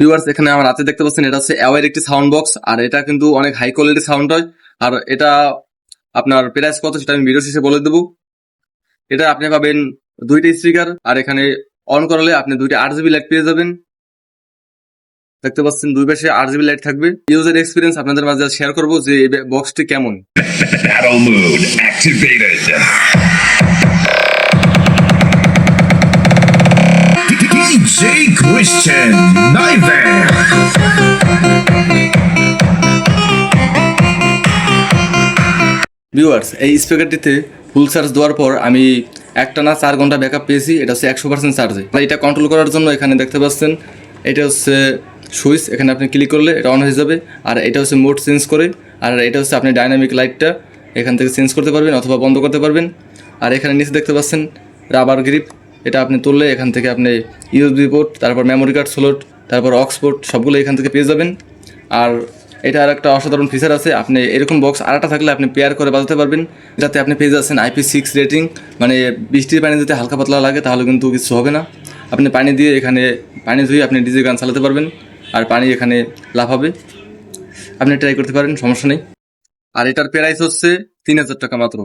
Viewers এখানে আমার হাতে দেখতে পাচ্ছেন এটা হচ্ছে অ্যাওয়ের একটি সাউন্ড বক্স আর এটা কিন্তু অনেক হাই কোয়ালিটি সাউন্ড হয়। আর এটা আপনার প্রাইস কত সেটা আমি ভিডিও শেষে বলে দেবো। এটা আপনি পাবেন দুইটা স্পিকার আর এখানে অন করালে আপনি দুইটা আট জিবি লাইট পেয়ে যাবেন। দেখতে পাচ্ছেন দুই পাশে আট জিবি লাইট থাকবে। ইউজার এক্সপিরিয়েন্স আপনাদের মাঝে শেয়ার করব যে এই বক্সটি কেমন. DJ Christian Nightmare. ভিউয়ার্স এই স্পিকারটিতে ফুল চার্জ দেওয়ার পর আমি একটা না চার ঘণ্টা ব্যাকআপ পেয়েছি, এটা হচ্ছে একশো পার্সেন্ট চার্জে এটা কন্ট্রোল করার জন্য এখানে দেখতে পাচ্ছেন, এটা হচ্ছে সুইচ এখানে আপনি ক্লিক করলে এটা অন হয়ে যাবে। আর এটা হচ্ছে মোড চেঞ্জ করে, আর এটা হচ্ছে আপনি ডাইনামিক লাইটটা এখান থেকে চেঞ্জ করতে পারবেন অথবা বন্ধ করতে পারবেন। আর এখানে নিচে দেখতে পাচ্ছেন রাবার গ্রিপ এটা আপনি তুললে এখান থেকে আপনি ইউএসবি পোর্ট তারপর মেমোরি কার্ড স্লোট তারপর অক্সপোর্ট সবগুলো এখান থেকে পেয়ে যাবেন। আর এটা আর একটা অসাধারণ ফিচার আছে, আপনি এরকম বক্স আরেকটা থাকলে আপনি পেয়ার করে বাজাতে পারবেন, যাতে আপনি পেয়ে যাচ্ছেন আইপি সিক্স রেটিং মানে বৃষ্টির পানি যদি হালকা পাতলা লাগে, তাহলে কিন্তু কিছু হবে না। আপনি পানি দিয়ে এখানে পানি ধুয়ে আপনি ডিজে গান চালাতে পারবেন, আর পানি এখানে লাভ হবে। আপনি ট্রাই করতে পারেন, সমস্যা নেই। আর এটার প্রাইস হচ্ছে তিন হাজার টাকা মাত্র।